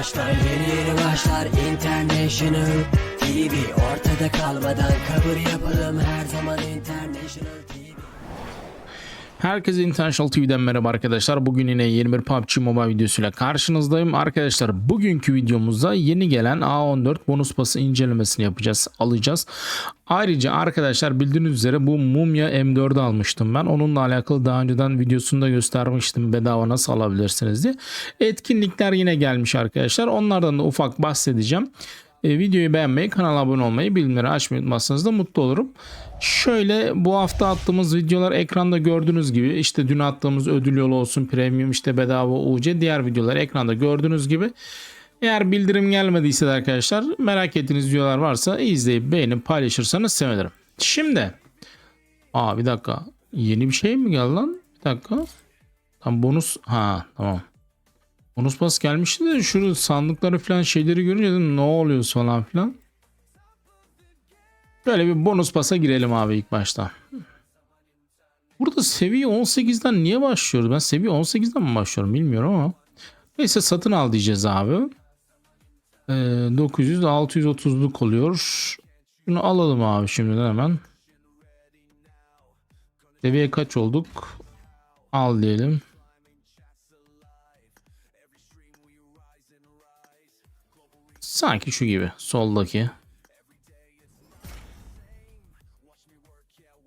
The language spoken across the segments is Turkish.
başlar Yeni yeni başlar. International TV Ortada kalmadan kabul yapalım. Her zaman International TV Herkese International TV'den merhaba arkadaşlar. Bugün yine yeni bir PUBG Mobile videosuyla karşınızdayım. Arkadaşlar bugünkü videomuzda yeni gelen A14 bonus pası incelemesini yapacağız, alacağız. Ayrıca arkadaşlar bildiğiniz üzere bu Mumya M4'ü almıştım ben. Onunla alakalı daha önceden videosunda göstermiştim bedava nasıl alabilirsiniz diye. Etkinlikler yine gelmiş arkadaşlar. Onlardan da ufak bahsedeceğim. E, videoyu beğenmeyi, kanala abone olmayı, bildirimleri açmayı unutmazsanız da mutlu olurum. Şöyle bu hafta attığımız videolar ekranda gördüğünüz gibi işte dün attığımız ödül yolu olsun, premium işte bedava UC diğer videolar ekranda gördüğünüz gibi. Eğer bildirim gelmediyse de arkadaşlar merak ettiğiniz videolar varsa izleyip beğenip paylaşırsanız sevinirim. Şimdi Aa bir dakika yeni bir şey mi geldi lan? Bir dakika. Tam bonus ha tamam. Bonus pas gelmişti de şu sandıkları falan şeyleri görünce dedim ne oluyor falan filan. Böyle bir bonus pasa girelim abi ilk başta. Burada seviye 18'den niye başlıyoruz? Ben seviye 18'den mi başlıyorum bilmiyorum ama. Neyse satın al diyeceğiz abi. Ee, 900 630'luk oluyor. Şunu alalım abi şimdiden hemen. Seviye kaç olduk? Al diyelim. Sanki şu gibi soldaki.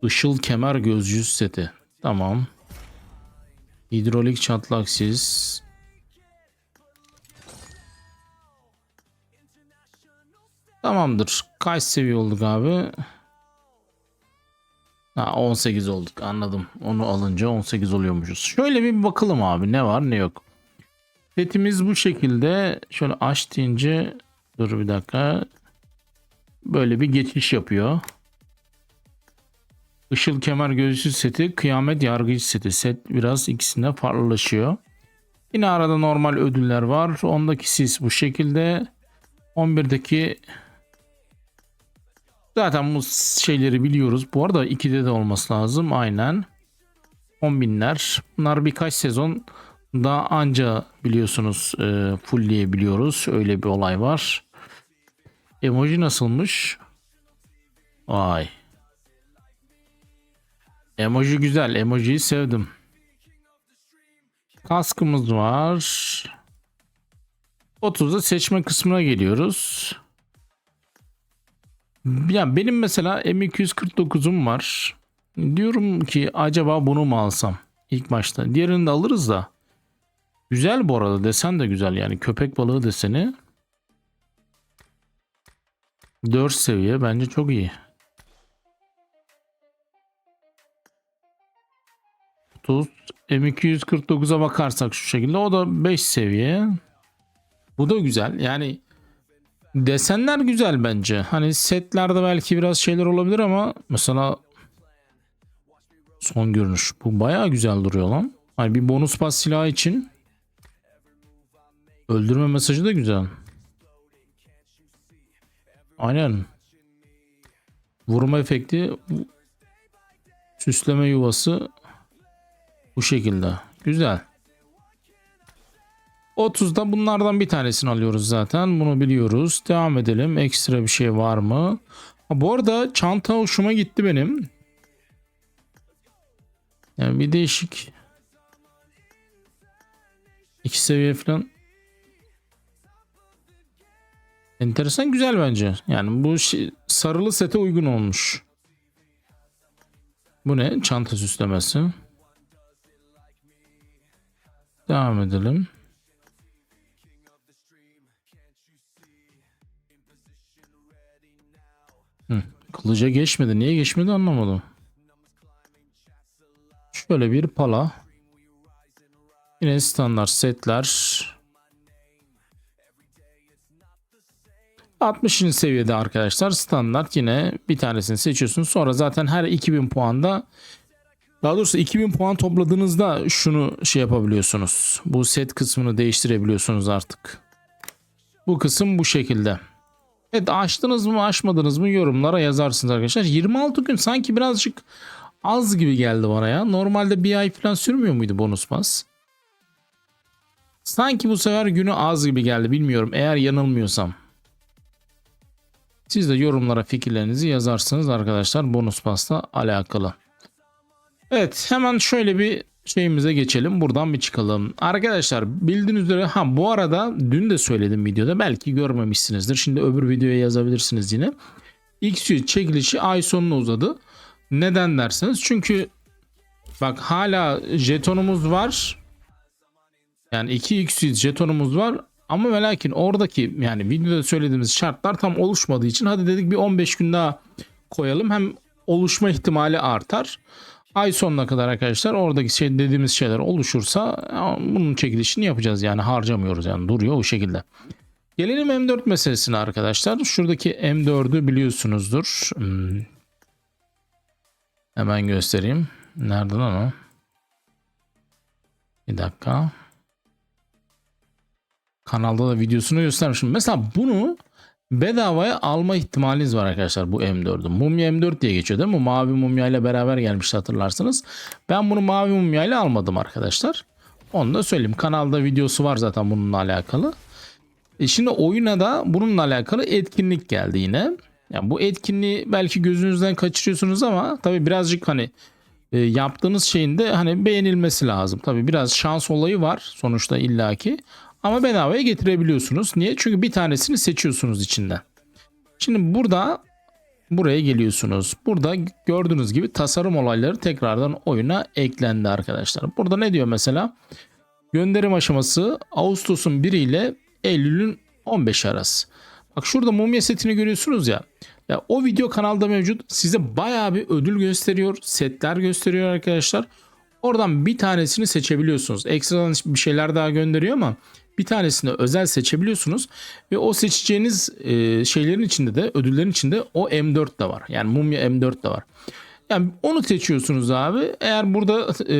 Işıl kemer gözcü seti. Tamam. Hidrolik çatlaksız. Tamamdır. Kaç seviye olduk abi? Ha 18 olduk anladım. Onu alınca 18 oluyormuşuz. Şöyle bir bakalım abi ne var ne yok. Setimiz bu şekilde. Şöyle aç deyince dur bir dakika. Böyle bir geçiş yapıyor. Işıl kemer gözcü seti, kıyamet yargıcı seti. Set biraz ikisinde farklılaşıyor. Yine arada normal ödüller var. Ondaki sis bu şekilde. 11'deki zaten bu şeyleri biliyoruz. Bu arada 2'de de olması lazım. Aynen. 10 binler. Bunlar birkaç sezon daha anca biliyorsunuz e, fullleyebiliyoruz. Öyle bir olay var. Emoji nasılmış? Vay. Emoji güzel. Emojiyi sevdim. Kaskımız var. 30'da seçme kısmına geliyoruz. Ya benim mesela M249'um var. Diyorum ki acaba bunu mu alsam ilk başta. Diğerini de alırız da. Güzel bu arada desen de güzel yani köpek balığı deseni. 4 seviye bence çok iyi. 30 M249'a bakarsak şu şekilde o da 5 seviye. Bu da güzel. Yani desenler güzel bence. Hani setlerde belki biraz şeyler olabilir ama mesela son görünüş bu bayağı güzel duruyor lan. Hani bir bonus pas silahı için öldürme mesajı da güzel. Aynen. Vurma efekti süsleme yuvası bu şekilde. Güzel. 30'da bunlardan bir tanesini alıyoruz zaten. Bunu biliyoruz. Devam edelim. Ekstra bir şey var mı? Ha, bu arada çanta hoşuma gitti benim. Yani bir değişik. İki seviye falan. Enteresan güzel bence. Yani bu sarılı sete uygun olmuş. Bu ne? Çanta süslemesi. Devam edelim. Hı, kılıca geçmedi. Niye geçmedi anlamadım. Şöyle bir pala. Yine standart setler. 60. seviyede arkadaşlar standart yine bir tanesini seçiyorsunuz. Sonra zaten her 2000 puanda daha doğrusu 2000 puan topladığınızda şunu şey yapabiliyorsunuz. Bu set kısmını değiştirebiliyorsunuz artık. Bu kısım bu şekilde. Evet açtınız mı açmadınız mı yorumlara yazarsınız arkadaşlar. 26 gün sanki birazcık az gibi geldi bana ya. Normalde bir ay falan sürmüyor muydu bonus pas? Sanki bu sefer günü az gibi geldi bilmiyorum eğer yanılmıyorsam. Siz de yorumlara fikirlerinizi yazarsınız arkadaşlar bonus pasta alakalı. Evet hemen şöyle bir şeyimize geçelim. Buradan bir çıkalım. Arkadaşlar bildiğiniz üzere ha bu arada dün de söyledim videoda belki görmemişsinizdir. Şimdi öbür videoya yazabilirsiniz yine. X100 çekilişi ay sonuna uzadı. Neden derseniz çünkü bak hala jetonumuz var. Yani 2x100 jetonumuz var ama ve lakin oradaki yani videoda söylediğimiz şartlar tam oluşmadığı için hadi dedik bir 15 gün daha koyalım. Hem oluşma ihtimali artar. Ay sonuna kadar arkadaşlar oradaki şey dediğimiz şeyler oluşursa bunun çekilişini yapacağız yani harcamıyoruz yani duruyor o şekilde. Gelelim M4 meselesine arkadaşlar. Şuradaki M4'ü biliyorsunuzdur. Hmm. Hemen göstereyim. Nerede lan o? Bir dakika. Kanalda da videosunu göstermişim. Mesela bunu bedavaya alma ihtimaliniz var arkadaşlar bu M4'ü. Mumya M4 diye geçiyor değil mi? Mavi mumya ile beraber gelmişti hatırlarsınız. Ben bunu mavi mumya ile almadım arkadaşlar. Onu da söyleyeyim. Kanalda videosu var zaten bununla alakalı. E şimdi oyuna da bununla alakalı etkinlik geldi yine. Yani bu etkinliği belki gözünüzden kaçırıyorsunuz ama tabii birazcık hani e, yaptığınız şeyin de hani beğenilmesi lazım. Tabii biraz şans olayı var sonuçta illaki. Ama bedavaya getirebiliyorsunuz. Niye? Çünkü bir tanesini seçiyorsunuz içinden. Şimdi burada buraya geliyorsunuz. Burada gördüğünüz gibi tasarım olayları tekrardan oyuna eklendi arkadaşlar. Burada ne diyor mesela? Gönderim aşaması Ağustos'un 1 ile Eylül'ün 15 arası. Bak şurada mumya setini görüyorsunuz ya. Ya o video kanalda mevcut. Size bayağı bir ödül gösteriyor. Setler gösteriyor arkadaşlar. Oradan bir tanesini seçebiliyorsunuz. Ekstradan bir şeyler daha gönderiyor ama bir tanesini özel seçebiliyorsunuz ve o seçeceğiniz e, şeylerin içinde de ödüllerin içinde o M4 de var. Yani mumya M4 de var. Yani onu seçiyorsunuz abi. Eğer burada e,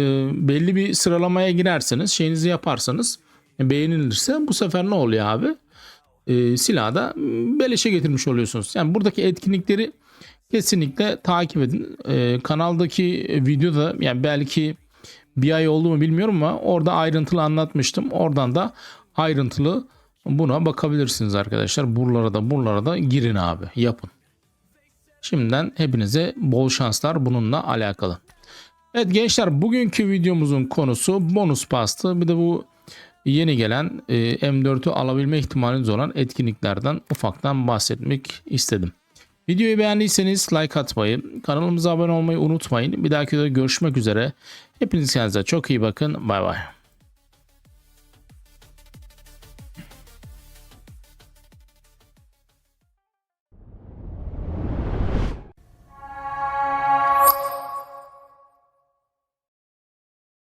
belli bir sıralamaya girerseniz şeyinizi yaparsanız e, beğenilirse bu sefer ne oluyor abi? E, silahı da beleşe getirmiş oluyorsunuz. Yani buradaki etkinlikleri kesinlikle takip edin. E, kanaldaki videoda yani belki bir ay oldu mu bilmiyorum ama orada ayrıntılı anlatmıştım. Oradan da ayrıntılı buna bakabilirsiniz arkadaşlar. Buralara da buralara da girin abi yapın. Şimdiden hepinize bol şanslar bununla alakalı. Evet gençler bugünkü videomuzun konusu bonus pastı. Bir de bu yeni gelen e, M4'ü alabilme ihtimaliniz olan etkinliklerden ufaktan bahsetmek istedim. Videoyu beğendiyseniz like atmayı, kanalımıza abone olmayı unutmayın. Bir dahaki videoda görüşmek üzere. Hepiniz kendinize çok iyi bakın. Bay bay.